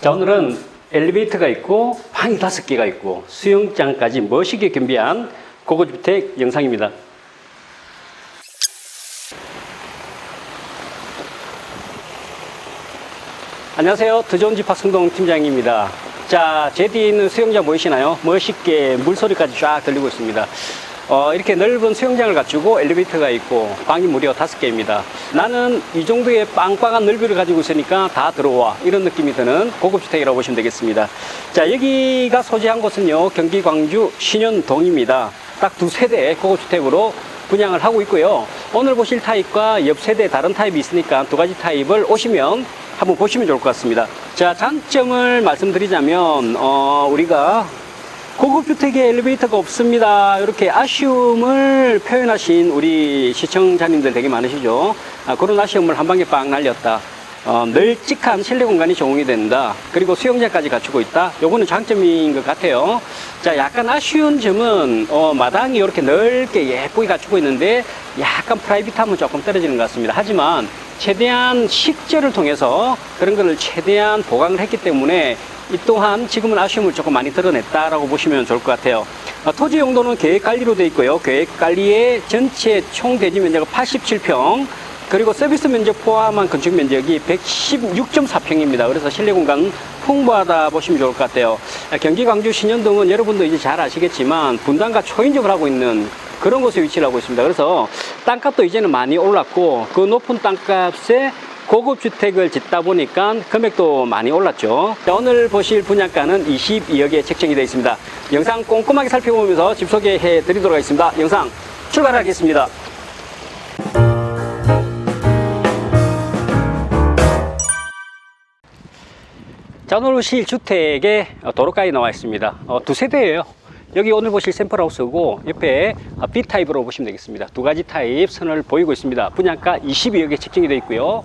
자, 오늘은 엘리베이터가 있고 방이 다섯 개가 있고 수영장까지 멋있게 겸비한 고급주택 영상입니다. 안녕하세요. 집 박승동 팀장입니다. 자, 제 뒤에 있는 수영장 보이시나요? 멋있게 물소리까지 쫙 들리고 있습니다. 어, 이렇게 넓은 수영장을 갖추고 엘리베이터가 있고 방이 무려 다섯 개입니다. 나는 이 정도의 빵빵한 넓이를 가지고 있으니까 다 들어와. 이런 느낌이 드는 고급주택이라고 보시면 되겠습니다. 자, 여기가 소재한 곳은요, 경기 광주 신현동입니다. 딱 두 세대 고급주택으로 분양을 하고 있고요. 오늘 보실 타입과 옆 세대 다른 타입이 있으니까 두 가지 타입을 오시면 한번 보시면 좋을 것 같습니다. 자, 장점을 말씀드리자면, 어, 우리가 고급 주택에 엘리베이터가 없습니다. 이렇게 아쉬움을 표현하신 우리 시청자님들 되게 많으시죠. 아, 그런 아쉬움을 한 방에 빵 날렸다. 어, 널찍한 실내 공간이 제공이 된다. 그리고 수영장까지 갖추고 있다. 요거는 장점인 것 같아요. 자, 약간 아쉬운 점은, 어, 마당이 이렇게 넓게 예쁘게 갖추고 있는데 약간 프라이빗함은 조금 떨어지는 것 같습니다. 하지만 최대한 식재를 통해서 그런 거를 최대한 보강을 했기 때문에 이 또한 지금은 아쉬움을 조금 많이 드러냈다라고 보시면 좋을 것 같아요. 어, 토지 용도는 계획 관리로 되어 있고요. 계획 관리의 전체 총 대지 면적은 87평. 그리고 서비스 면적 포함한 건축 면적이 116.4평입니다. 그래서 실내 공간 풍부하다 보시면 좋을 것 같아요. 경기 광주 신현동은 여러분도 이제 잘 아시겠지만 분당과 초인접을 하고 있는 그런 곳에 위치를 하고 있습니다. 그래서 땅값도 이제는 많이 올랐고 그 높은 땅값에 고급 주택을 짓다 보니까 금액도 많이 올랐죠. 자, 오늘 보실 분양가는 22억에 책정이 되어 있습니다. 영상 꼼꼼하게 살펴보면서 집 소개해 드리도록 하겠습니다. 영상 출발하겠습니다. 자, 오늘 보실 주택의 도로가에 나와 있습니다. 어, 두 세대예요. 여기 오늘 보실 샘플 하우스고 옆에 B타입으로 보시면 되겠습니다. 두 가지 타입 선을 보이고 있습니다. 분양가 22억에 책정이 되어 있고요.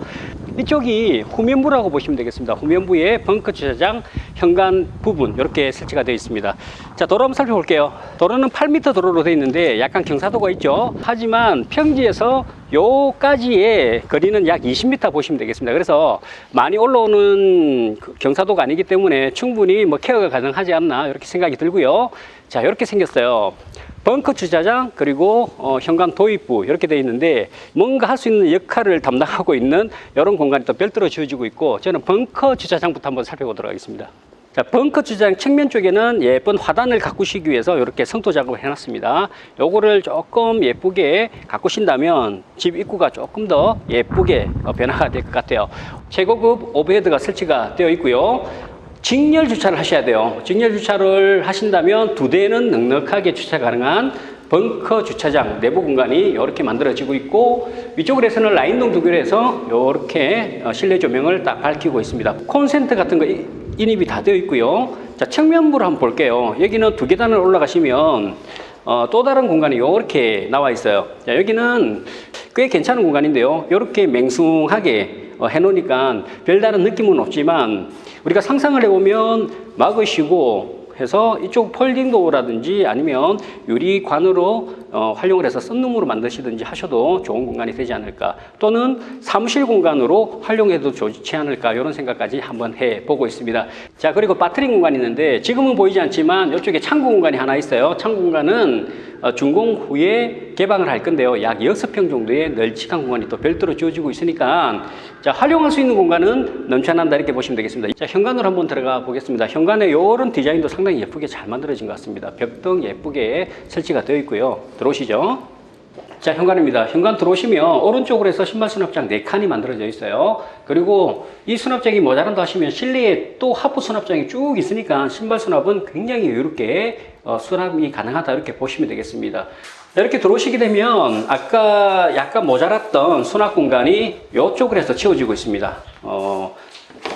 이쪽이 후면부라고 보시면 되겠습니다. 후면부에 벙커 주차장 현관 부분 이렇게 설치가 되어 있습니다. 자, 도로 한번 살펴볼게요. 도로는 8m 도로로 되어 있는데 약간 경사도가 있죠. 하지만 평지에서 요까지의 거리는 약 20m 보시면 되겠습니다. 그래서 많이 올라오는 그 경사도가 아니기 때문에 충분히 뭐 케어가 가능하지 않나 이렇게 생각이 들고요. 자, 이렇게 생겼어요. 벙커 주차장 그리고 어, 현관 도입부 이렇게 되어 있는데 뭔가 할 수 있는 역할을 담당하고 있는 이런 공간이 또 별도로 지어지고 있고 저는 벙커 주차장부터 한번 살펴보도록 하겠습니다. 자, 벙커 주차장 측면 쪽에는 예쁜 화단을 가꾸시기 위해서 이렇게 성토 작업을 해놨습니다. 요거를 조금 예쁘게 가꾸신다면 집 입구가 조금 더 예쁘게 어, 변화가 될 것 같아요. 최고급 오버헤드가 설치가 되어 있고요. 직렬 주차를 하셔야 돼요. 직렬 주차를 하신다면 두 대는 넉넉하게 주차 가능한 벙커 주차장 내부 공간이 이렇게 만들어지고 있고 위쪽으로 해서는 라인동 두개로 해서 이렇게 어, 실내 조명을 딱 밝히고 있습니다. 콘센트 같은 거 이- 인입이 다 되어 있고요. 자 측면부를 한번 볼게요. 여기는 두 계단을 올라가시면 어, 또 다른 공간이 이렇게 나와 있어요. 자, 여기는 꽤 괜찮은 공간인데요. 이렇게 맹숭하게 어, 해놓으니까 별다른 느낌은 없지만 우리가 상상을 해보면 막으시고 해서 이쪽 폴딩 도어라든지 아니면 유리관으로 어, 활용을 해서 썬룸으로 만드시든지 하셔도 좋은 공간이 되지 않을까? 또는 사무실 공간으로 활용해도 좋지 않을까? 이런 생각까지 한번 해보고 있습니다. 자 그리고 바트리 공간이 있는데 지금은 보이지 않지만 이쪽에 창고 공간이 하나 있어요. 창고 공간은 어, 준공 후에 개방을 할 건데요. 약 6평 정도의 널찍한 공간이 또 별도로 주어지고 있으니까 자 활용할 수 있는 공간은 넘쳐난다 이렇게 보시면 되겠습니다. 자 현관으로 한번 들어가 보겠습니다. 현관에 이런 디자인도 상당히 예쁘게 잘 만들어진 것 같습니다. 벽등 예쁘게 설치가 되어 있고요. 들어오시죠 자, 현관입니다. 현관 들어오시면 오른쪽으로 해서 신발 수납장 4칸이 만들어져 있어요. 그리고 이 수납장이 모자란다 하시면 실내에 또 하부 수납장이 쭉 있으니까 신발 수납은 굉장히 여유롭게 어, 수납이 가능하다 이렇게 보시면 되겠습니다. 이렇게 들어오시게 되면 아까 약간 모자랐던 수납 공간이 이쪽으로 해서 채워지고 있습니다. 어,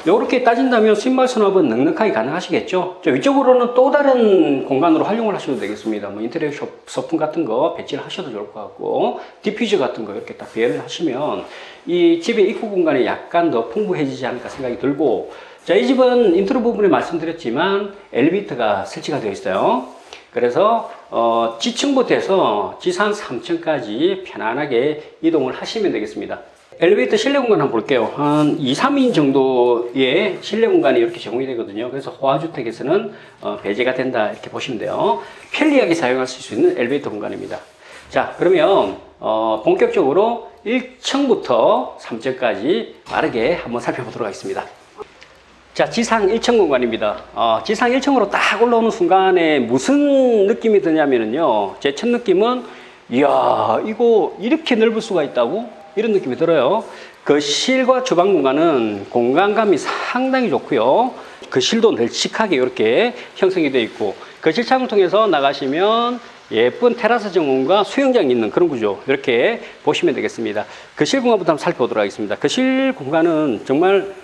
이렇게 따진다면 신발 수납은 넉넉하게 가능하시겠죠? 저 위쪽으로는 또 다른 공간으로 활용을 하셔도 되겠습니다. 뭐 인테리어 소- 소품 같은 거 배치를 하셔도 좋을 것 같고, 디퓨저 같은 거 이렇게 딱 배열을 하시면 이 집의 입구 공간이 약간 더 풍부해지지 않을까 생각이 들고, 자, 이 집은 인트로 부분에 말씀드렸지만 엘리베이터가 설치가 되어 있어요. 그래서 어, 지층부터 해서 지상 3층까지 편안하게 이동을 하시면 되겠습니다. 엘리베이터 실내 공간 한번 볼게요. 한 2, 3인 정도의 실내 공간이 이렇게 제공이 되거든요. 그래서 호화주택에서는 어, 배제가 된다 이렇게 보시면 돼요. 편리하게 사용하실 수 있는 엘리베이터 공간입니다. 자, 그러면 어, 본격적으로 1층부터 3층까지 빠르게 한번 살펴보도록 하겠습니다. 자, 지상 1층 공간입니다. 어, 지상 1층으로 딱 올라오는 순간에 무슨 느낌이 드냐면요. 제 첫 느낌은, 이야, 이거 이렇게 넓을 수가 있다고? 이런 느낌이 들어요. 거실과 주방 공간은 공간감이 상당히 좋고요. 거실도 널찍하게 이렇게 형성이 되어 있고, 거실 창을 통해서 나가시면 예쁜 테라스 정원과 수영장이 있는 그런 구조 이렇게 보시면 되겠습니다. 거실 공간부터 한번 살펴보도록 하겠습니다. 거실 공간은 정말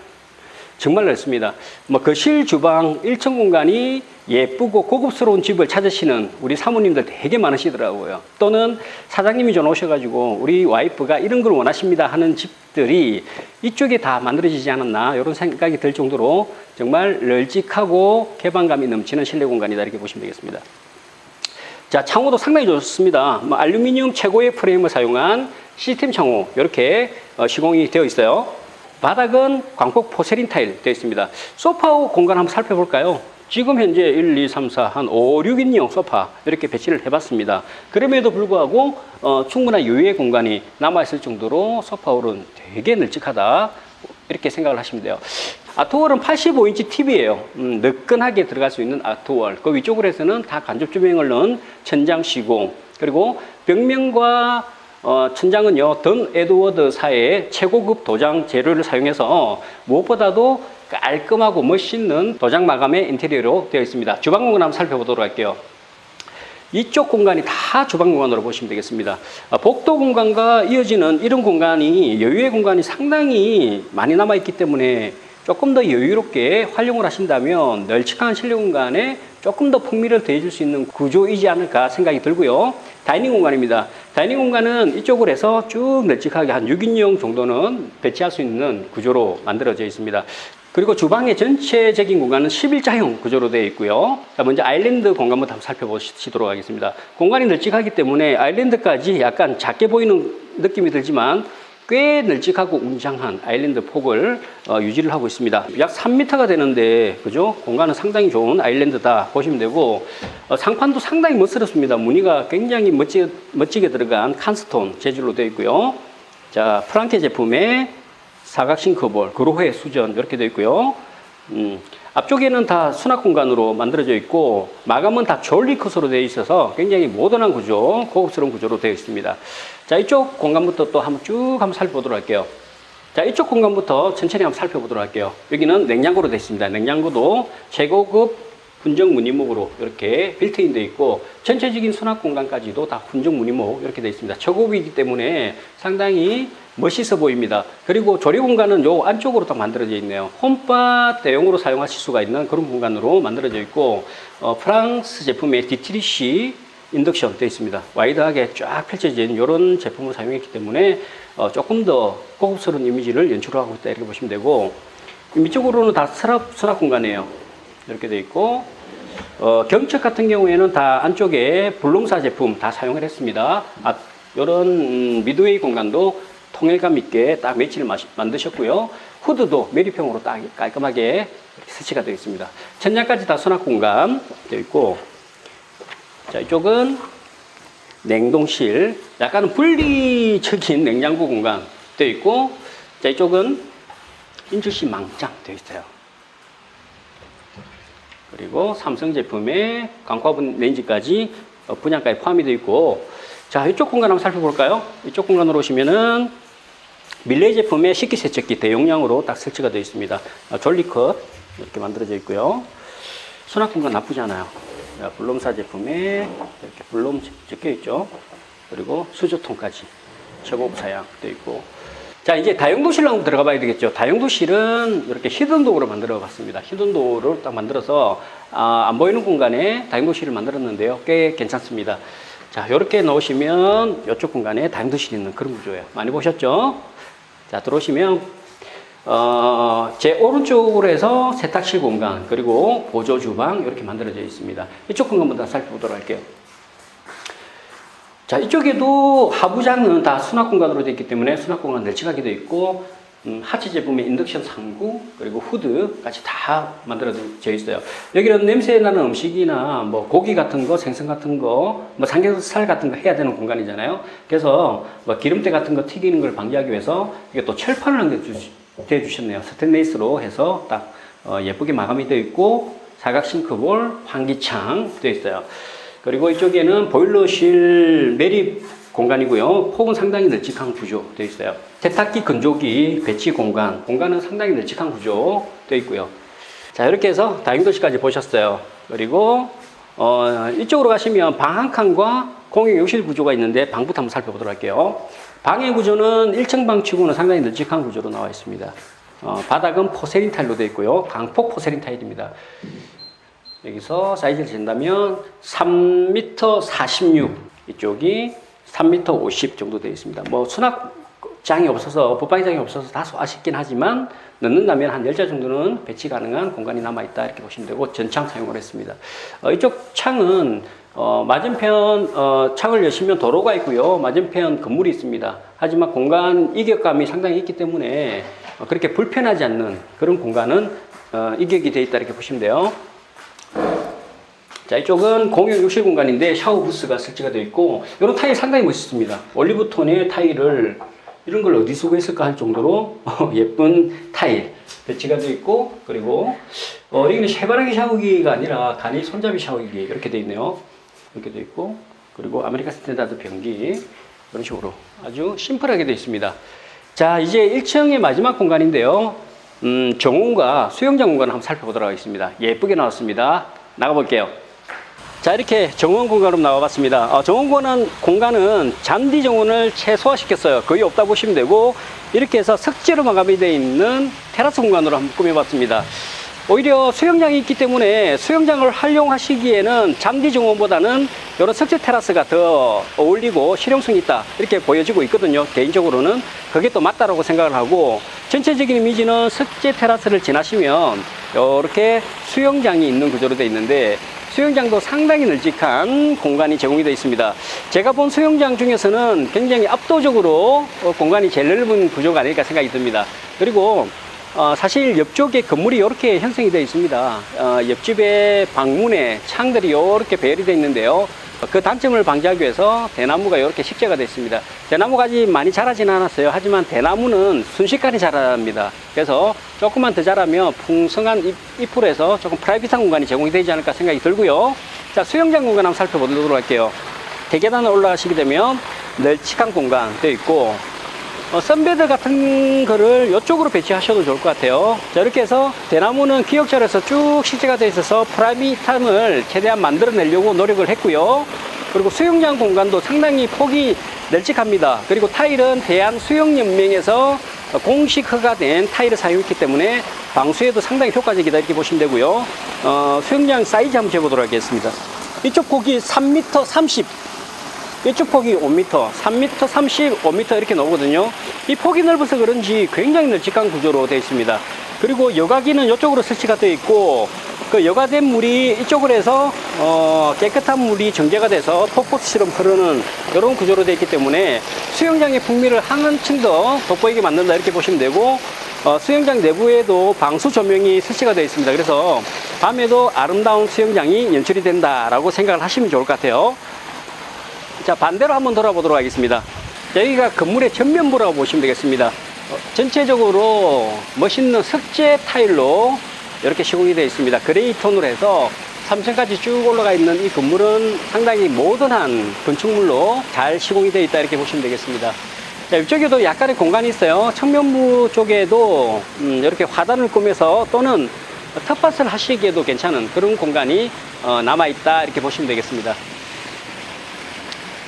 정말 넓습니다. 뭐 거실 주방 1층 공간이 예쁘고 고급스러운 집을 찾으시는 우리 사모님들 되게 많으시더라고요. 또는 사장님이 전화 오셔가지고 우리 와이프가 이런 걸 원하십니다 하는 집들이 이쪽에 다 만들어지지 않았나 이런 생각이 들 정도로 정말 널찍하고 개방감이 넘치는 실내 공간이다 이렇게 보시면 되겠습니다. 자, 창호도 상당히 좋습니다. 뭐 알루미늄 최고의 프레임을 사용한 시스템 창호 이렇게 어, 시공이 되어 있어요. 바닥은 광폭 포세린 타일 되어 있습니다. 소파 공간 한번 살펴볼까요? 지금 현재 1, 2, 3, 4, 한 5, 6인용 소파 이렇게 배치를 해봤습니다. 그럼에도 불구하고 어, 충분한 여유의 공간이 남아있을 정도로 소파홀은 되게 널찍하다 이렇게 생각을 하시면 돼요. 아트월은 85인치 TV예요. 음, 느끈하게 들어갈 수 있는 아트월. 그 위쪽으로 해서는 다 간접 조명을 넣은 천장 시공. 그리고 벽면과 어, 천장은요, 던 에드워드 사의 최고급 도장 재료를 사용해서 무엇보다도 깔끔하고 멋있는 도장 마감의 인테리어로 되어 있습니다. 주방 공간 한번 살펴보도록 할게요. 이쪽 공간이 다 주방 공간으로 보시면 되겠습니다. 아, 복도 공간과 이어지는 이런 공간이 여유의 공간이 상당히 많이 남아 있기 때문에 조금 더 여유롭게 활용을 하신다면 널찍한 실내 공간에 조금 더 풍미를 더해줄 수 있는 구조이지 않을까 생각이 들고요. 다이닝 공간입니다. 다이닝 공간은 이쪽으로 해서 쭉 널찍하게 한 6인용 정도는 배치할 수 있는 구조로 만들어져 있습니다. 그리고 주방의 전체적인 공간은 11자형 구조로 되어 있고요. 자, 먼저 아일랜드 공간부터 한번 살펴보시도록 하겠습니다. 공간이 널찍하기 때문에 아일랜드까지 약간 작게 보이는 느낌이 들지만 꽤 널찍하고 웅장한 아일랜드 폭을 어, 유지를 하고 있습니다. 약 3m가 되는데, 그죠? 공간은 상당히 좋은 아일랜드다 보시면 되고, 어, 상판도 상당히 멋스럽습니다. 무늬가 굉장히 멋지, 멋지게 들어간 칸스톤 재질로 되어 있고요. 자, 프랑케 제품의 사각 싱크볼, 그로해 수전 이렇게 되어 있고요. 음, 앞쪽에는 다 수납 공간으로 만들어져 있고 마감은 다 졸리 컷으로 되어 있어서 굉장히 모던한 구조, 고급스러운 구조로 되어 있습니다. 자, 이쪽 공간부터 또 한번 쭉 한번 살펴보도록 할게요. 자, 이쪽 공간부터 천천히 한번 살펴보도록 할게요. 여기는 냉장고로 되어 있습니다. 냉장고도 최고급 훈정 무늬목으로 이렇게 빌트인 되어 있고 전체적인 수납 공간까지도 다 훈정 무늬목 이렇게 되어 있습니다. 초급이기 때문에 상당히 멋있어 보입니다. 그리고 조리 공간은 요 안쪽으로 딱 만들어져 있네요. 홈바 대용으로 사용하실 수가 있는 그런 공간으로 만들어져 있고 어, 프랑스 제품의 디트리시 인덕션 되어 있습니다. 와이드하게 쫙 펼쳐진 이런 제품을 사용했기 때문에 어, 조금 더 고급스러운 이미지를 연출하고 있다 이렇게 보시면 되고 위쪽으로는 다 수납, 수납 공간이에요. 이렇게 되어 있고 어, 경첩 같은 경우에는 다 안쪽에 불롱사 제품 다 사용을 했습니다. 아, 이런 음, 미드웨이 공간도 통일감 있게 딱 매치를 마시, 만드셨고요. 후드도 메리평으로 딱 깔끔하게 설치가 되어 있습니다. 천장까지 다 수납 공간 되어 있고 자 이쪽은 냉동실 약간은 분리적인 냉장고 공간 되어 있고 자 이쪽은 인출식 망장 되어 있어요. 그리고 삼성 제품의 광화분 렌즈까지 어, 분양가에 포함이 되어 있고 자 이쪽 공간 한번 살펴볼까요? 이쪽 공간으로 오시면은 밀레 제품의 식기세척기 대용량으로 딱 설치가 되어 있습니다. 아, 졸리컷 이렇게 만들어져 있고요. 수납 공간 나쁘지 않아요. 자, 블롬사 제품에 이렇게 블롬 적혀 있죠. 그리고 수저통까지 최고급 사양 되어 있고. 자, 이제 다용도실로 한번 들어가 봐야 되겠죠. 다용도실은 이렇게 히든도어로 만들어 봤습니다. 히든도어를 딱 만들어서 아, 안 보이는 공간에 다용도실을 만들었는데요. 꽤 괜찮습니다. 자, 이렇게 넣으시면 이쪽 공간에 다용도실이 있는 그런 구조예요. 많이 보셨죠? 자, 들어오시면 어, 제 오른쪽으로 해서 세탁실 공간 그리고 보조 주방 이렇게 만들어져 있습니다. 이쪽 공간부터 살펴보도록 할게요. 자, 이쪽에도 하부장은 다 수납 공간으로 되어 있기 때문에 수납 공간 널찍하게 되어 있고, 음, 하체 제품에 인덕션 상구, 그리고 후드까지 다 만들어져 있어요. 여기는 냄새 나는 음식이나 뭐 고기 같은 거, 생선 같은 거, 뭐 삼겹살 같은 거 해야 되는 공간이잖아요. 그래서 뭐 기름때 같은 거 튀기는 걸 방지하기 위해서 이게 또 철판을 남겨주 셨네요. 스테인레스로 해서 딱 어, 예쁘게 마감이 되어 있고, 사각 싱크볼, 환기창 되어 있어요. 그리고 이쪽에는 보일러실 매립 공간이고요. 폭은 상당히 널찍한 구조 되어 있어요. 세탁기 건조기 배치 공간, 공간은 상당히 널찍한 구조 되어 있고요. 자, 이렇게 해서 다용도실까지 보셨어요. 그리고 어, 이쪽으로 가시면 방 한 칸과 공용 욕실 구조가 있는데 방부터 한번 살펴보도록 할게요. 방의 구조는 1층 방 치고는 상당히 널찍한 구조로 나와 있습니다. 어, 바닥은 포세린 타일로 되어 있고요. 강폭 포세린 타일입니다. 여기서 사이즈를 재다면 3m 46 이쪽이 3m 50 정도 되어 있습니다. 뭐 수납장이 없어서 붙박이장이 없어서 다소 아쉽긴 하지만 넣는다면 한 10자 정도는 배치 가능한 공간이 남아 있다 이렇게 보시면 되고 전창 사용을 했습니다. 어, 이쪽 창은 어, 맞은편 어, 창을 여시면 도로가 있고요. 맞은편 건물이 있습니다. 하지만 공간 이격감이 상당히 있기 때문에 어, 그렇게 불편하지 않는 그런 공간은 어, 이격이 되어 있다 이렇게 보시면 돼요. 자, 이쪽은 공용 욕실 공간인데 샤워 부스가 설치가 되어 있고, 이런 타일 상당히 멋있습니다. 올리브 톤의 타일을 이런 걸 어디서 구했을까 할 정도로 예쁜 타일 배치가 되어 있고, 그리고 어, 여기는 해바라기 샤워기가 아니라 간이 손잡이 샤워기 이렇게 되어 있네요. 이렇게 되어 있고, 그리고 아메리카 스탠다드 변기 이런 식으로 아주 심플하게 되어 있습니다. 자, 이제 1층의 마지막 공간인데요. 음, 정원과 수영장 공간을 한번 살펴보도록 하겠습니다. 예쁘게 나왔습니다. 나가볼게요. 자 이렇게 정원 공간으로 나와봤습니다. 어, 정원 공간, 공간은 잔디 정원을 최소화시켰어요. 거의 없다 보시면 되고 이렇게 해서 석재로 마감이 되어 있는 테라스 공간으로 한번 꾸며봤습니다. 오히려 수영장이 있기 때문에 수영장을 활용하시기에는 잔디 정원보다는 이런 석재 테라스가 더 어울리고 실용성이 있다 이렇게 보여지고 있거든요. 개인적으로는 그게 또 맞다라고 생각을 하고 전체적인 이미지는 석재 테라스를 지나시면 이렇게 수영장이 있는 구조로 되어 있는데 수영장도 상당히 널찍한 공간이 제공이 되어 있습니다. 제가 본 수영장 중에서는 굉장히 압도적으로 어, 공간이 제일 넓은 구조가 아닐까 생각이 듭니다. 그리고 어, 사실 옆쪽에 건물이 이렇게 형성이 되어 있습니다. 어, 옆집의 방문에 창들이 이렇게 배열이 되어 있는데요. 그 단점을 방지하기 위해서 대나무가 이렇게 식재가 되어 있습니다. 대나무가 아직 많이 자라지는 않았어요. 하지만 대나무는 순식간에 자랍니다. 그래서 조금만 더 자라면 풍성한 잎, 잎으로 해서 조금 프라이빗한 공간이 제공이 되지 않을까 생각이 들고요. 자, 수영장 공간 한번 살펴보도록 할게요. 대계단을 올라가시게 되면 널찍한 공간 되어 있고 어, 선베드 같은 거를 이쪽으로 배치하셔도 좋을 것 같아요. 자, 이렇게 해서 대나무는 기역자로서 쭉 식재가 되어 있어서 프라이빗함을 최대한 만들어내려고 노력을 했고요. 그리고 수영장 공간도 상당히 폭이 널찍합니다. 그리고 타일은 대한수영연맹에서 공식 허가된 타일을 사용했기 때문에 방수에도 상당히 효과적이다 이렇게 보시면 되고요. 어, 수영장 사이즈 한번 재보도록 하겠습니다. 이쪽 폭이 3m 30 이쪽 폭이 5m, 3m, 35m 이렇게 나오거든요. 이 폭이 넓어서 그런지 굉장히 널찍한 구조로 되어 있습니다. 그리고 여과기는 이쪽으로 설치가 되어 있고 그 여과된 물이 이쪽으로 해서 어, 깨끗한 물이 정제가 돼서 폭포수처럼 흐르는 이런 구조로 되어 있기 때문에 수영장의 풍미를 한층 더 돋보이게 만든다 이렇게 보시면 되고 어, 수영장 내부에도 방수 조명이 설치가 되어 있습니다. 그래서 밤에도 아름다운 수영장이 연출이 된다라고 생각을 하시면 좋을 것 같아요. 자, 반대로 한번 돌아보도록 하겠습니다. 여기가 건물의 전면부라고 보시면 되겠습니다. 어, 전체적으로 멋있는 석재 타일로 이렇게 시공이 되어 있습니다. 그레이 톤으로 해서 3층까지 쭉 올라가 있는 이 건물은 상당히 모던한 건축물로 잘 시공이 되어 있다 이렇게 보시면 되겠습니다. 자, 이쪽에도 약간의 공간이 있어요. 측면부 쪽에도 음, 이렇게 화단을 꾸며서 또는 텃밭을 하시기에도 괜찮은 그런 공간이 어, 남아 있다 이렇게 보시면 되겠습니다.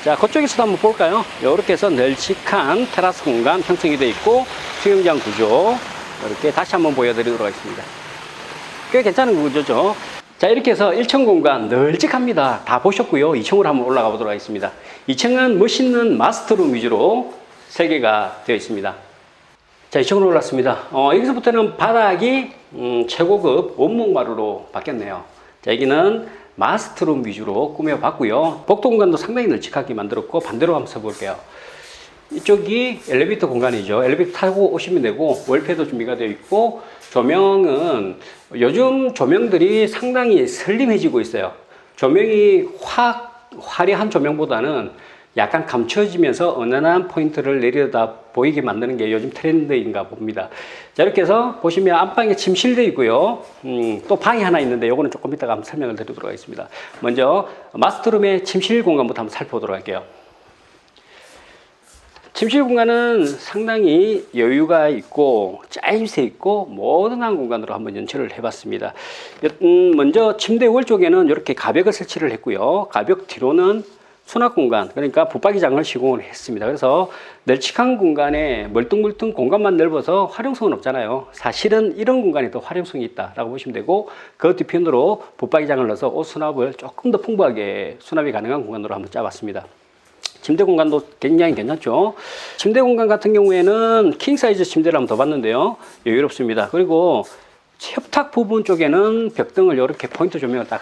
자, 그쪽에서도 한번 볼까요? 이렇게 해서 널찍한 테라스 공간 형성이 되어 있고 수영장 구조 이렇게 다시 한번 보여드리도록 하겠습니다. 꽤 괜찮은 구조죠. 자, 이렇게 해서 1층 공간 널찍합니다. 다 보셨고요. 2층으로 한번 올라가 보도록 하겠습니다. 2층은 멋있는 마스터룸 위주로 설계가 되어 있습니다. 자, 2층으로 올랐습니다. 어, 여기서부터는 바닥이 음, 최고급 원목 마루로 바뀌었네요. 자, 여기는 마스터룸 위주로 꾸며봤고요. 복도 공간도 상당히 널찍하게 만들었고 반대로 한번 써볼게요. 이쪽이 엘리베이터 공간이죠. 엘리베이터 타고 오시면 되고 월패도 준비가 되어 있고 조명은 요즘 조명들이 상당히 슬림해지고 있어요. 조명이 확 화려한 조명보다는 약간 감춰지면서 은은한 포인트를 내려다 보이게 만드는 게 요즘 트렌드인가 봅니다. 자, 이렇게 해서 보시면 안방에 침실도 있고요. 음, 또 방이 하나 있는데 요거는 조금 이따가 한번 설명을 드리도록 하겠습니다. 먼저 마스터룸의 침실 공간부터 한번 살펴보도록 할게요. 침실 공간은 상당히 여유가 있고 짜임새 있고 모던한 공간으로 한번 연출을 해봤습니다. 음, 먼저 침대 월 쪽에는 이렇게 가벽을 설치를 했고요. 가벽 뒤로는 수납 공간, 그러니까 붙박이장을 시공을 했습니다. 그래서 널찍한 공간에 멀뚱멀뚱 공간만 넓어서 활용성은 없잖아요. 사실은 이런 공간이 더 활용성이 있다라고 보시면 되고 그 뒤편으로 붙박이장을 넣어서 옷 수납을 조금 더 풍부하게 수납이 가능한 공간으로 한번 짜봤습니다. 침대 공간도 굉장히 괜찮죠. 침대 공간 같은 경우에는 킹 사이즈 침대를 한번 더 봤는데요. 여유롭습니다. 그리고 협탁 부분 쪽에는 벽등을 이렇게 포인트 조명을 딱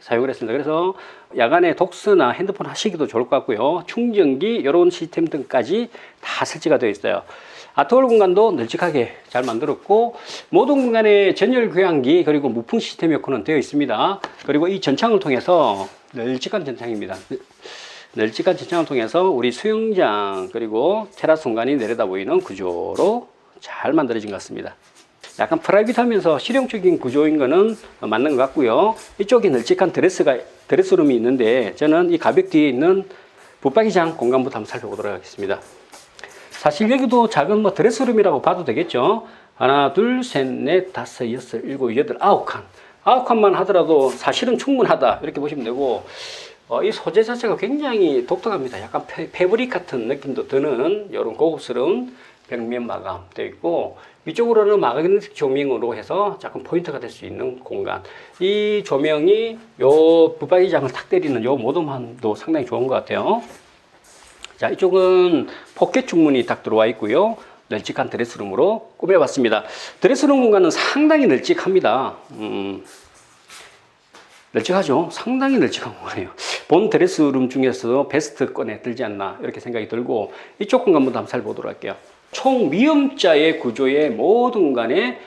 사용을 했습니다. 그래서 야간에 독서나 핸드폰 하시기도 좋을 것 같고요. 충전기 이런 시스템 등까지 다 설치가 되어 있어요. 아트홀 공간도 널찍하게 잘 만들었고 모든 공간에 전열 교환기 그리고 무풍 시스템 효과는 되어 있습니다. 그리고 이 전창을 통해서 널찍한 전창입니다. 널찍한 전창을 통해서 우리 수영장 그리고 테라스 공간이 내려다 보이는 구조로 잘 만들어진 것 같습니다. 약간 프라이빗하면서 실용적인 구조인 거는 맞는 것 같고요. 이쪽에 널찍한 드레스가 드레스룸이 있는데 저는 이 가벽 뒤에 있는 붙박이장 공간부터 한번 살펴보도록 하겠습니다. 사실 여기도 작은 뭐 드레스룸이라고 봐도 되겠죠. 하나, 둘, 셋, 넷, 다섯, 여섯, 일곱, 여덟, 아홉 칸. 아홉 칸만 하더라도 사실은 충분하다. 이렇게 보시면 되고, 어, 이 소재 자체가 굉장히 독특합니다. 약간 페, 패브릭 같은 느낌도 드는 이런 고급스러운 벽면 마감 되어 있고, 위쪽으로는 마그네틱 조명으로 해서 조금 포인트가 될 수 있는 공간. 이 조명이 요 붙박이장을 탁 때리는 요 모듬함도 상당히 좋은 것 같아요. 자, 이쪽은 포켓 중문이 딱 들어와 있고요. 널찍한 드레스룸으로 꾸며봤습니다. 드레스룸 공간은 상당히 널찍합니다. 음, 널찍하죠? 상당히 널찍한 공간이에요. 본 드레스룸 중에서 베스트 꺼내 들지 않나 이렇게 생각이 들고 이쪽 공간부터 한번 살펴보도록 할게요. 총 미음자의 구조의 모든 공간에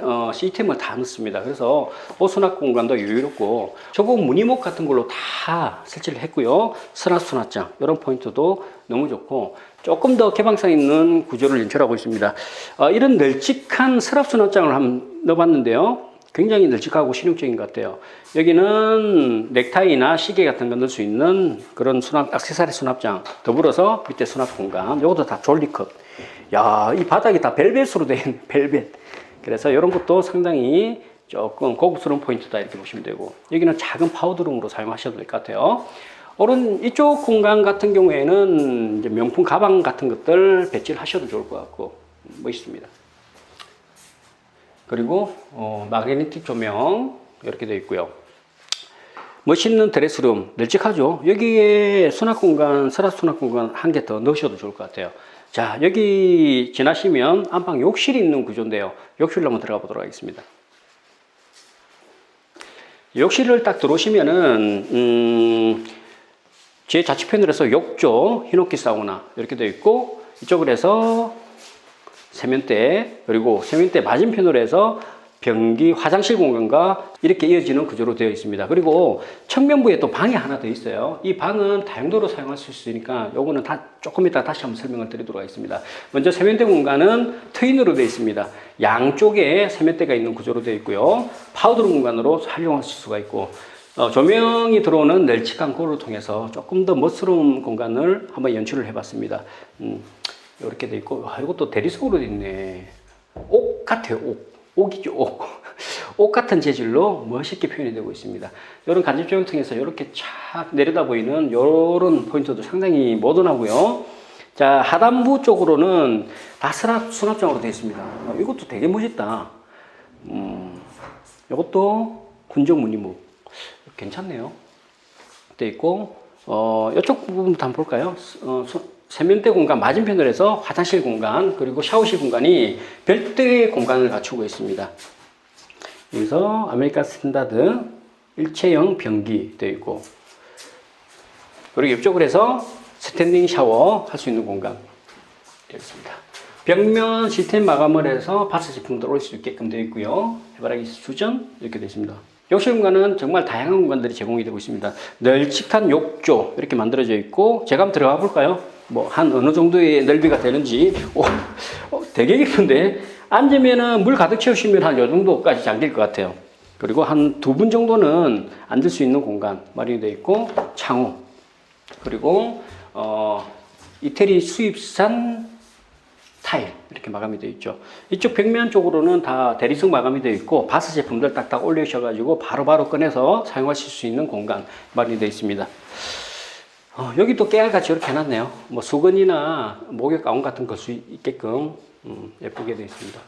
어, 시스템을 다 넣습니다. 그래서 옷수납 공간도 여유롭고 저거 무늬목 같은 걸로 다 설치를 했고요. 수납 수납장 이런 포인트도 너무 좋고 조금 더 개방성 있는 구조를 연출하고 있습니다. 어, 이런 널찍한 서랍 수납장을 한번 넣어봤는데요. 굉장히 널찍하고 실용적인 것 같아요. 여기는 넥타이나 시계 같은 거 넣을 수 있는 그런 수납, 액세서리 수납장 더불어서 밑에 수납 공간 이것도 다 졸리컷. 야, 이 바닥이 다 벨벳으로 된 벨벳. 그래서 이런 것도 상당히 조금 고급스러운 포인트다 이렇게 보시면 되고 여기는 작은 파우더룸으로 사용하셔도 될 것 같아요. 오른 이쪽 공간 같은 경우에는 명품 가방 같은 것들 배치를 하셔도 좋을 것 같고 멋있습니다. 그리고 어, 마그네틱 조명 이렇게 되어 있고요. 멋있는 드레스룸 널찍하죠. 여기에 수납 공간, 서랍 수납 공간 한 개 더 넣으셔도 좋을 것 같아요. 자, 여기 지나시면 안방 욕실이 있는 구조인데요. 욕실로 한번 들어가 보도록 하겠습니다. 욕실을 딱 들어오시면은, 음, 제 좌측 편으로 해서 욕조, 히노키 사우나, 이렇게 되어 있고, 이쪽으로 해서 세면대, 그리고 세면대 맞은편으로 해서 변기 화장실 공간과 이렇게 이어지는 구조로 되어 있습니다. 그리고 측면부에 또 방이 하나 더 있어요. 이 방은 다용도로 사용할 수 있으니까 요거는 다 조금 이따 다시 한번 설명을 드리도록 하겠습니다. 먼저 세면대 공간은 트윈으로 되어 있습니다. 양쪽에 세면대가 있는 구조로 되어 있고요. 파우더 공간으로 활용할 수가 있고 어, 조명이 들어오는 널찍한 고를 통해서 조금 더 멋스러운 공간을 한번 연출을 해봤습니다. 음, 이렇게 돼 있고 아, 이것도 대리석으로 돼 있네. 옥 같아요. 옥. 옥이죠, 옥. 옥 같은 재질로 멋있게 표현이 되고 있습니다. 이런 간접 조명을 통해서 이렇게 촥 내려다 보이는 이런 포인트도 상당히 모던하고요. 자, 하단부 쪽으로는 다 수납, 수납장으로 되어 있습니다. 어, 이것도 되게 멋있다. 음, 이것도 군정 무늬목. 괜찮네요. 되어 있고, 어, 이쪽 부분부터 한번 볼까요? 어, 수- 세면대 공간 맞은편으로 해서 화장실 공간 그리고 샤워실 공간이 별도의 공간을 갖추고 있습니다. 여기서 아메리칸 스탠다드 일체형 변기 되어 있고 그리고 이쪽으로 해서 스탠딩 샤워 할 수 있는 공간 되어 있습니다. 벽면 시스템 마감을 해서 바스 제품도 올수 있게끔 되어 있고요. 해바라기 수전 이렇게 되어 있습니다. 욕실 공간은 정말 다양한 공간들이 제공이 되고 있습니다. 널찍한 욕조 이렇게 만들어져 있고 제가 한번 들어가 볼까요? 뭐 한 어느 정도의 넓이가 되는지 오, 어, 되게 깊은데 앉으면은 물 가득 채우시면 한 요 정도까지 잠길 것 같아요. 그리고 한 두 분 정도는 앉을 수 있는 공간 마련이 되어 있고 창호 그리고 어, 이태리 수입산 타일 이렇게 마감이 되어 있죠. 이쪽 벽면 쪽으로는 다 대리석 마감이 되어 있고 바스 제품들 딱딱 올리셔가지고 바로바로 꺼내서 사용하실 수 있는 공간 마련이 되어 있습니다. 어, 여기도 깨알같이 이렇게 해놨네요. 뭐 수건이나 목욕 가운 같은 거수 있게끔 음, 예쁘게 되어 있습니다.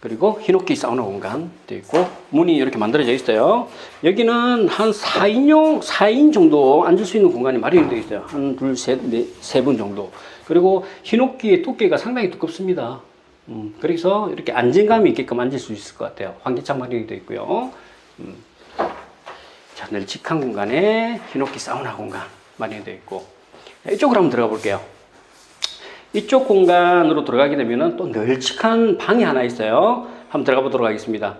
그리고 히노키 사우나 공간 되어 있고 문이 이렇게 만들어져 있어요. 여기는 한 4인용 4인 정도 앉을 수 있는 공간이 마련이 되어 있어요. 한 둘, 셋, 넷, 세분 정도. 그리고 히노키의 두께가 상당히 두껍습니다. 음, 그래서 이렇게 안정감이 있게끔 앉을 수 있을 것 같아요. 환기창 마련이 되어 있고요. 음. 자, 널찍한 공간에 히노키 사우나 공간 마련이 되어 있고 이쪽으로 한번 들어가 볼게요. 이쪽 공간으로 들어가게 되면 또 널찍한 방이 하나 있어요. 한번 들어가 보도록 하겠습니다.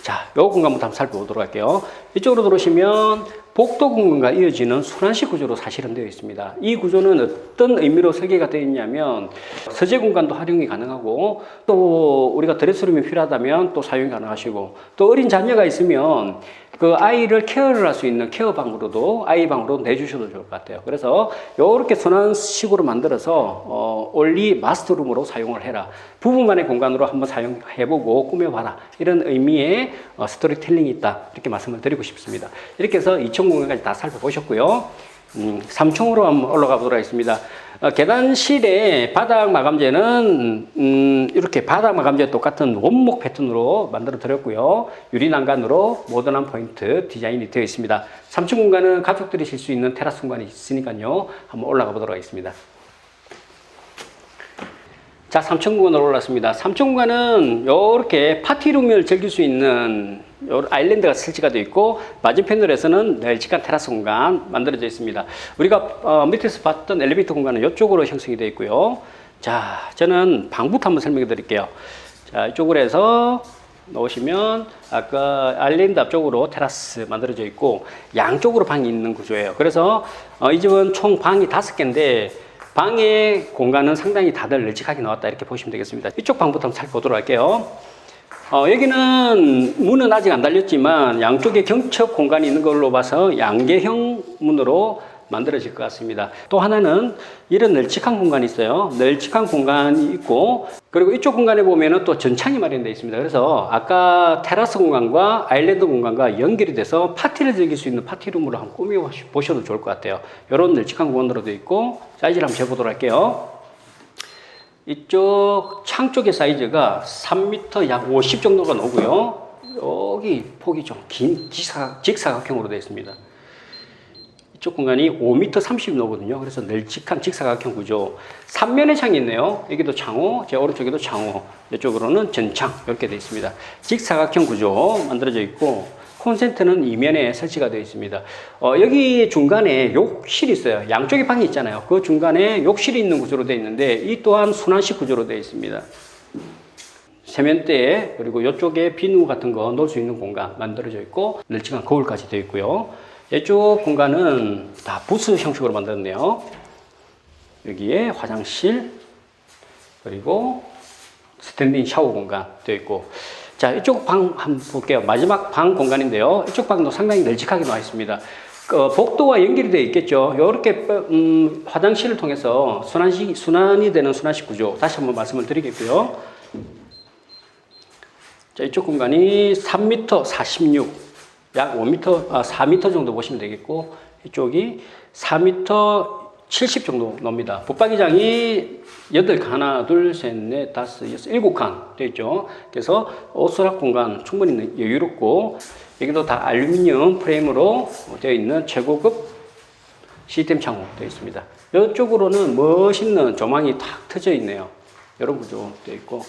자, 요 공간부터 한번 살펴보도록 할게요. 이쪽으로 들어오시면 복도 공간과 이어지는 순환식 구조로 사실은 되어 있습니다. 이 구조는 어떤 의미로 설계가 되어 있냐면 서재 공간도 활용이 가능하고 또 우리가 드레스룸이 필요하다면 또 사용이 가능하시고 또 어린 자녀가 있으면 그 아이를 케어를 할 수 있는 케어방으로도 아이 방으로 내주셔도 좋을 것 같아요. 그래서 이렇게 순환식으로 만들어서 어, 올리 마스터룸으로 사용을 해라. 부부만의 공간으로 한번 사용해보고 꾸며봐라. 이런 의미의 어, 스토리텔링이 있다. 이렇게 말씀을 드리고 싶습니다. 이렇게 해서 2층 공간까지 다 살펴보셨고요. 음, 3층으로 한번 올라가 보도록 하겠습니다. 어, 계단실의 바닥 마감재는 음, 이렇게 바닥 마감재 똑같은 원목 패턴으로 만들어 드렸고요. 유리 난간으로 모던한 포인트 디자인이 되어 있습니다. 3층 공간은 가족들이 쉴 수 있는 테라스 공간이 있으니까요. 한번 올라가 보도록 하겠습니다. 자, 3층 공간으로 올랐습니다. 3층 공간은 이렇게 파티룸을 즐길 수 있는 요 아일랜드가 설치가 되어 있고 맞은편으로서는 널찍한 테라스 공간 만들어져 있습니다. 우리가 어, 밑에서 봤던 엘리베이터 공간은 이쪽으로 형성이 되어 있고요. 자, 저는 방부터 한번 설명해 드릴게요. 자, 이쪽으로 해서 놓으시면 아까 아일랜드 앞쪽으로 테라스 만들어져 있고 양쪽으로 방이 있는 구조예요. 그래서 어, 이 집은 총 방이 다섯 개인데 방의 공간은 상당히 다들 널찍하게 나왔다 이렇게 보시면 되겠습니다. 이쪽 방부터 한번 살펴보도록 할게요. 어, 여기는 문은 아직 안 달렸지만 양쪽에 경첩 공간이 있는 걸로 봐서 양계형 문으로 만들어질 것 같습니다. 또 하나는 이런 널찍한 공간이 있어요. 널찍한 공간이 있고 그리고 이쪽 공간에 보면은 또 전창이 마련되어 있습니다. 그래서 아까 테라스 공간과 아일랜드 공간과 연결이 돼서 파티를 즐길 수 있는 파티룸으로 한번 꾸며 보셔도 좋을 것 같아요. 이런 널찍한 공간으로 되어 있고 사이즈를 한번 재보도록 할게요. 이쪽 창 쪽의 사이즈가 3m 약 50 정도가 나오고요. 여기 폭이 좀긴 직사, 직사각형으로 되어 있습니다. 이쪽 공간이 5m 30 나오거든요. 그래서 널찍한 직사각형 구조. 3면의 창이 있네요. 여기도 창호, 제 오른쪽에도 창호, 이쪽으로는 전창 이렇게 되어 있습니다. 직사각형 구조 만들어져 있고 콘센트는 이면에 설치가 되어 있습니다. 어, 여기 중간에 욕실이 있어요. 양쪽에 방이 있잖아요. 그 중간에 욕실이 있는 구조로 되어 있는데 이 또한 순환식 구조로 되어 있습니다. 세면대 그리고 이쪽에 비누 같은 거 넣을 수 있는 공간 만들어져 있고 널찍한 거울까지 되어 있고요. 이쪽 공간은 다 부스 형식으로 만들었네요. 여기에 화장실 그리고 스탠딩 샤워 공간 되어 있고 자 이쪽 방 한번 볼게요. 마지막 방 공간인데요. 이쪽 방도 상당히 널찍하게 나와 있습니다. 그 복도와 연결이 되어 있겠죠. 이렇게 음, 화장실을 통해서 순환식 순환이 되는 순환식 구조 다시 한번 말씀을 드리겠고요. 자, 이쪽 공간이 3m 46, 약 5m, 아, 4m 정도 보시면 되겠고, 이쪽이 4m 70 정도 놉니다. 붙박이장이 8칸, 하나, 둘, 셋, 넷, 다섯, 여섯, 일곱 칸 되어 있죠. 그래서 옷수납 공간 충분히 여유롭고, 여기도 다 알루미늄 프레임으로 되어 있는 최고급 시스템 창호 되어 있습니다. 이쪽으로는 멋있는 조망이 탁 트져 있네요. 이런 구조 되어 있고,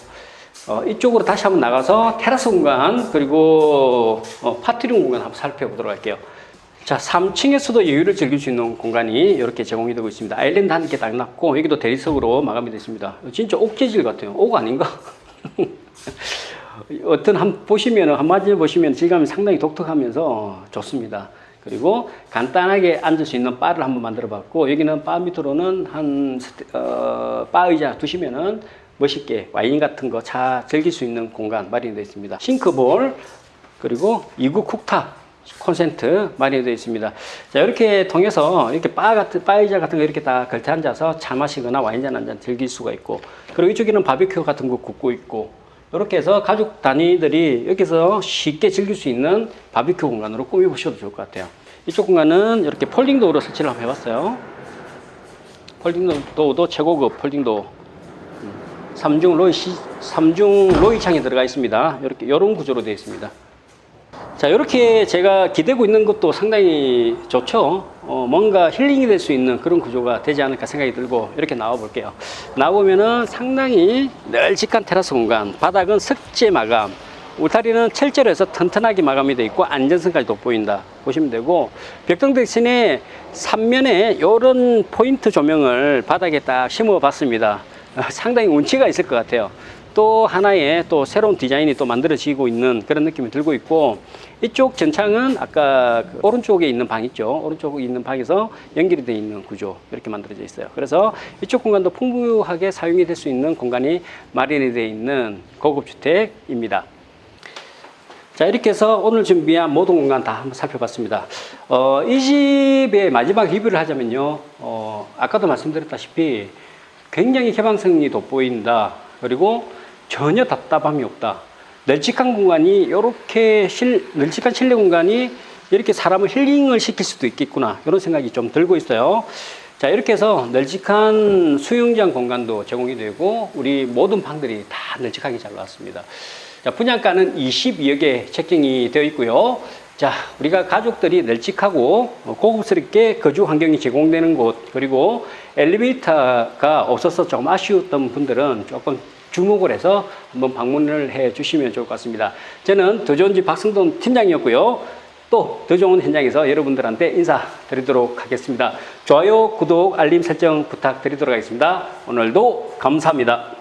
어, 이쪽으로 다시 한번 나가서 테라스 공간 그리고 어, 파티룸 공간 한번 살펴보도록 할게요. 자, 3층에서도 여유를 즐길 수 있는 공간이 이렇게 제공이 되고 있습니다. 아일랜드 한 개딱 놨고 여기도 대리석으로 마감이 되어 있습니다. 진짜 옥 재질 같아요. 옥 아닌가? 어떤 한 보시면 한 마디 보시면 질감이 상당히 독특하면서 좋습니다. 그리고 간단하게 앉을 수 있는 바를 한번 만들어 봤고 여기는 바 밑으로는 한 어, 바 의자 두시면은 멋있게 와인 같은 거 차 즐길 수 있는 공간 마련되어 있습니다. 싱크볼 그리고 이구 쿡탑 콘센트 마련되어 있습니다. 자 이렇게 통해서 이렇게 바 같은 바 의자 같은 거 이렇게 다 걸터 앉아서 차 마시거나 와인잔 한 잔 즐길 수가 있고 그리고 이쪽에는 바비큐 같은 거 굽고 있고 이렇게 해서 가족 단위들이 여기서 쉽게 즐길 수 있는 바비큐 공간으로 꾸며보셔도 좋을 것 같아요. 이쪽 공간은 이렇게 폴딩 도어로 설치를 한번 해봤어요. 폴딩 도어도 최고급 폴딩 도어. 음, 삼중 로이 시, 삼중 로이 창이 들어가 있습니다. 이렇게 이런 구조로 되어 있습니다. 자, 이렇게 제가 기대고 있는 것도 상당히 좋죠. 어, 뭔가 힐링이 될 수 있는 그런 구조가 되지 않을까 생각이 들고 이렇게 나와 볼게요. 나오면은 상당히 널찍한 테라스 공간, 바닥은 석재 마감, 울타리는 철제로 해서 튼튼하게 마감이 되어 있고 안전성까지 돋보인다 보시면 되고 벽등 대신에 삼면에 이런 포인트 조명을 바닥에 딱 심어 봤습니다. 어, 상당히 운치가 있을 것 같아요. 또 하나의 또 새로운 디자인이 또 만들어지고 있는 그런 느낌이 들고 있고 이쪽 전창은 아까 그 오른쪽에 있는 방 있죠? 오른쪽에 있는 방에서 연결이 되어 있는 구조 이렇게 만들어져 있어요. 그래서 이쪽 공간도 풍부하게 사용이 될 수 있는 공간이 마련이 되어 있는 고급 주택입니다. 자 이렇게 해서 오늘 준비한 모든 공간 다 한번 살펴봤습니다. 어, 이 집의 마지막 리뷰를 하자면요. 어, 아까도 말씀드렸다시피 굉장히 개방성이 돋보인다. 그리고 전혀 답답함이 없다 널찍한 공간이 이렇게 실, 널찍한 실내 공간이 이렇게 사람을 힐링을 시킬 수도 있겠구나. 이런 생각이 좀 들고 있어요. 자 이렇게 해서 널찍한 수영장 공간도 제공이 되고 우리 모든 방들이 다 널찍하게 잘 나왔습니다. 자, 분양가는 22억에 책정이 되어 있고요. 자, 우리가 가족들이 널찍하고 고급스럽게 거주 환경이 제공되는 곳, 그리고 엘리베이터가 없어서 조금 아쉬웠던 분들은 조금 주목을 해서 한번 방문을 해 주시면 좋을 것 같습니다. 저는 더 좋은 집 박승돈 팀장이었고요. 또 더 좋은 현장에서 여러분들한테 인사드리도록 하겠습니다. 좋아요, 구독, 알림 설정 부탁드리도록 하겠습니다. 오늘도 감사합니다.